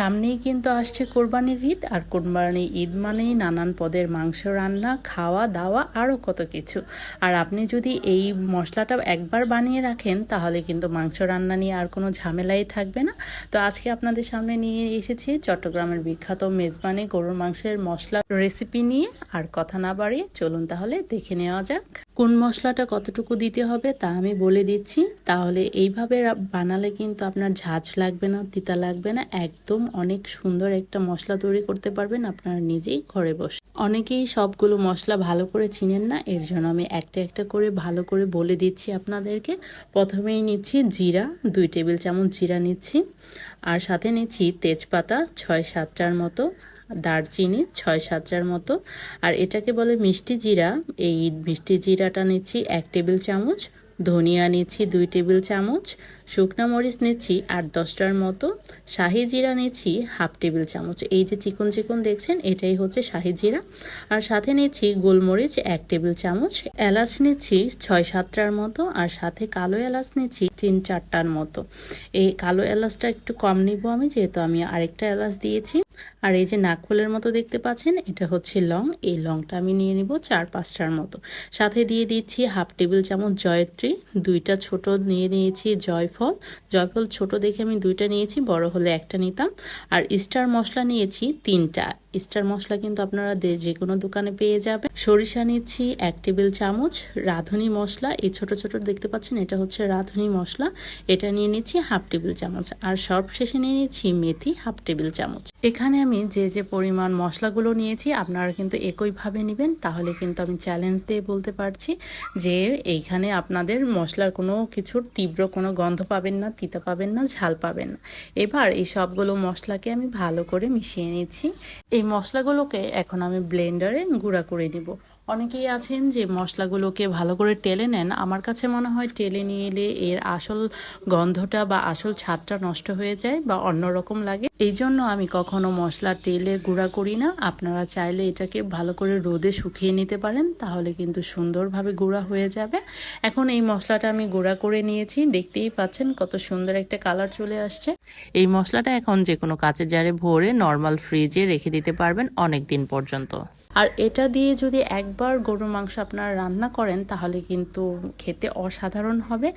সামনেই কিন্তু আসছে কোরবানির ঈদ, আর কোরবানির ঈদ মানেই নানান পদের মাংস রান্না, খাওয়া, দাওয়া, আরও কত কিছু। আর আপনি যদি এই মশলাটা একবার বানিয়ে রাখেন, তাহলে কিন্তু মাংস রান্না নিয়ে আর কোনো ঝামেলাই থাকবে না। তো আজকে আপনাদের সামনে নিয়ে এসেছি চট্টগ্রামের বিখ্যাত মেজবানি গরুর মাংসের মশলা রেসিপি নিয়ে। আর কথা না বাড়িয়ে চলুন তাহলে দেখে নেওয়া যাক। কোন মশলাটা কতটুকু দিতে হবে তা আমি বলে দিচ্ছি। তাহলে এইভাবে বানালে কিন্তু আপনার ঝাঁঝ লাগবে না, তিতা লাগবে না, একদম অনেক সুন্দর একটা মশলা তৈরি করতে পারবেন আপনারা নিজেই ঘরে বসে। অনেকেই সবগুলো মশলা ভালো করে চিনেন না, এর জন্য আমি একটা একটা করে ভালো করে বলে দিচ্ছি আপনাদেরকে। প্রথমেই নিচ্ছি জিরা, দুই টেবিল চামচ জিরা নিচ্ছি, আর সাথে নিচ্ছি তেজপাতা, ছয় সাতটার মতো। দারচিনি, ছয় সাতটার মতো। আর এটাকে বলে মিষ্টি জিরা। এই মিষ্টি জিরাটা নিচ্ছি এক টেবিল চামচ। ধনিয়া নিচ্ছি দুই টেবিল চামচ। শুকনা মরিচ নিচ্ছি আট দশটার মতো শাহি জিরা নিচ্ছি হাফ টেবিল চামচ। এই যে চিকন চিকন দেখছেন, এটাই হচ্ছে শাহি জিরা। আর সাথে নিচ্ছি গোলমরিচ এক টেবিল চামচ। এলাচ নিচ্ছি ছয় সাতটার মতো আর সাথে কালো এলাচ নিচ্ছি তিন চারটার মতো। এই কালো এলাচটা একটু কম নিব আমি, যেহেতু আমি আরেকটা এলাচ দিয়েছি। আর এই যে নাকফুলের মতো দেখতে পাচ্ছেন, এটা হচ্ছে লং। এই লংটা আমি নিয়ে নিব চার পাঁচটার মতো। সাথে দিয়ে দিচ্ছি হাফ টেবিল চামচ জয়ত্রী। দুইটা ছোট নিয়ে নিয়েছি জয়ফল। জয়ফল। জয়ফল ছোট দেখে আমি দুইটা নিয়েছি, বড় হলে একটা নিতাম। আর স্টার মশলা নিয়েছি তিনটা। স্টার মশলা কিন্তু আপনারা যে কোনো দোকানে পেয়ে যাবেন। সরিষা নিচ্ছি এক টেবিল চামচ, রাঁধুনি মশলা। এই ছোট ছোট দেখতে পাচ্ছেন, এটা হচ্ছে রাঁধুনি মশলা। এটা নিয়ে নিচ্ছি হাফ টেবিল চামচ। আর সব শেষে নিয়ে নিচ্ছি মেথি হাফ টেবিল চামচ। এখানে আমি যে যে পরিমাণ মশলাগুলো নিয়েছি, আপনারা কিন্তু একইভাবে নেবেন। তাহলে কিন্তু আমি চ্যালেঞ্জ দিয়ে বলতে পারছি যে, এইখানে আপনাদের মশলার কোনো কিছুর তীব্র কোনো গন্ধ পাবেন না, তিতা পাবেন না, ঝাল পাবেন না। এবার এই সবগুলো মশলাকে আমি ভালো করে মিশিয়ে নিচ্ছি। এই মশলাগুলোকে এখন আমি ব্লেন্ডারে গুঁড়া করে নেব। অনেকেই আছেন যে মশলাগুলোকে ভালো করে টেলে নেন। আমার কাছে মনে হয় টেলে নিয়ে এলে এর আসল গন্ধটা বা আসল ছাদটা নষ্ট হয়ে যায় বা অন্যরকম লাগে। এই জন্য আমি কখনো মশলা তেলে গুঁড়া করি না। আপনারা চাইলে এটাকে ভালো করে রোদে শুকিয়ে নিতে পারেন, তাহলে কিন্তু সুন্দরভাবে গুঁড়া হয়ে যাবে। এখন এই মশলাটা আমি গুঁড়া করে নিয়েছি, দেখতেই পাচ্ছেন কত সুন্দর একটা কালার চলে আসছে। এই মশলাটা এখন যে কোনো কাঁচের জারে ভরে নর্মাল ফ্রিজে রেখে দিতে পারবেন অনেক দিন পর্যন্ত। আর এটা দিয়ে যদি একবার গরুর মাংস আপনারা রান্না করেন, তাহলে কিন্তু খেতে অসাধারণ হবে।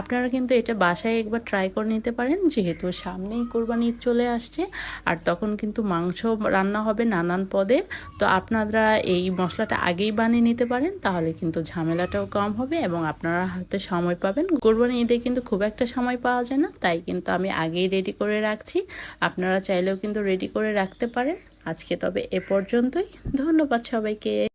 আপনারা কিন্তু এটা বাসায় একবার ট্রাই করে নিতে পারেন, যেহেতু সামনেই কোরবানি চলে আসছে। আর তখন কিন্তু মাংস রান্না হবে নানান পদে। তো আপনারা এই মশলাটা আগেই বানিয়ে নিতে পারেন, তাহলে কিন্তু ঝামেলাটাও কম হবে এবং আপনারা হাতে সময় পাবেন। কোরবানি ঈদে কিন্তু খুব একটা সময় পাওয়া যায় না, তাই কিন্তু আমি আগেই রেডি করে রাখছি। আপনারা চাইলেও কিন্তু রেডি করে রাখতে পারেন। আজকে তবে এ পর্যন্তই। ধন্যবাদ সবাইকে।